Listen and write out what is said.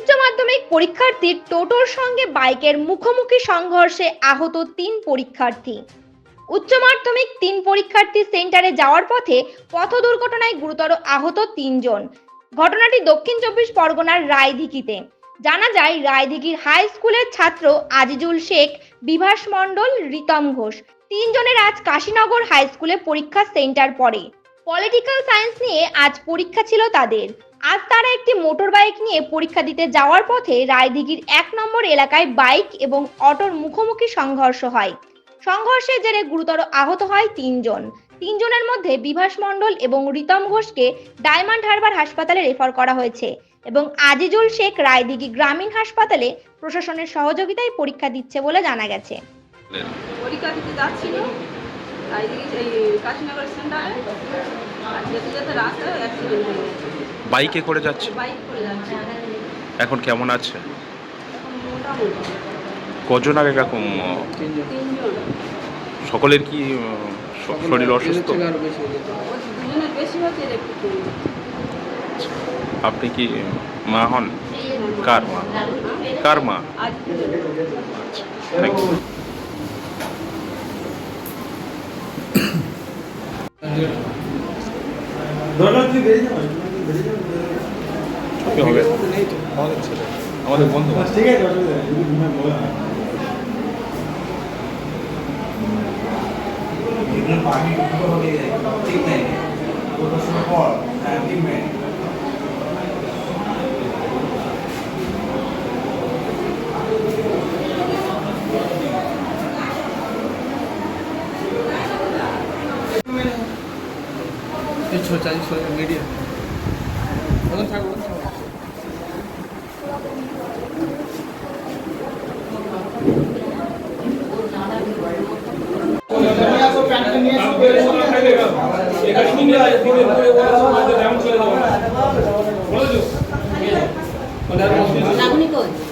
উচ্চ মাধ্যমিক পরীক্ষার্থীর টোটোর সঙ্গে বাইকের মুখোমুখি সংঘর্ষে আহত তিন পরীক্ষার্থী। উচ্চ মাধ্যমিক তিন পরীক্ষার্থী সেন্টারে যাওয়ার পথে পথ দুর্ঘটনায় গুরুতর আহত তিনজন। ঘটনাটি দক্ষিণ চব্বিশ পরগনার রায়দিঘিতে। জানা যায়, রায়দিঘির হাই স্কুলের ছাত্র আজিজুল শেখ, বিভাস মণ্ডল, রিতম ঘোষ তিনজনের আজ কাশীনগর হাই স্কুলে পরীক্ষা সেন্টার পড়ে। পলিটিক্যাল সায়েন্স নিয়ে আজ পরীক্ষা ছিল তাদের। আজ তারা একটি মোটর বাইক নিয়ে পরীক্ষা দিতে যাওয়ার পথে রায়দিঘির এক নম্বর এলাকায় বাইক এবং অটোর মুখোমুখি সংঘর্ষ হয়। সংঘর্ষের জেরে গুরুতর আহত হয় তিনজন। তিনজনের মধ্যে বিভাস মণ্ডল এবং রিতম ঘোষকে ডায়মন্ড হারবার হাসপাতালে রেফার করা হয়েছে এবং আজিজুল শেখ রায়দিঘি গ্রামীণ হাসপাতালে প্রশাসনের সহযোগিতায় পরীক্ষা দিচ্ছে বলে জানা গেছে। পরীক্ষা দিতে যাচ্ছিল। কাশীনগর সেন্টারে। বাইকে করে যাচ্ছে? বাইক করে যাচ্ছে এখন কেমন আছে? কজন আগে এরকম সকলের কি শরীর অসুস্থ। আপনি কি মা হন? কার মা? কার মা? থ্যাংক ইউ কি হবে আমাদের বন্ধু ঠিক আছে হয়ে ঠিক নাই তিনশো চারশো মিডিয়াম থাকব লাগুনি কই?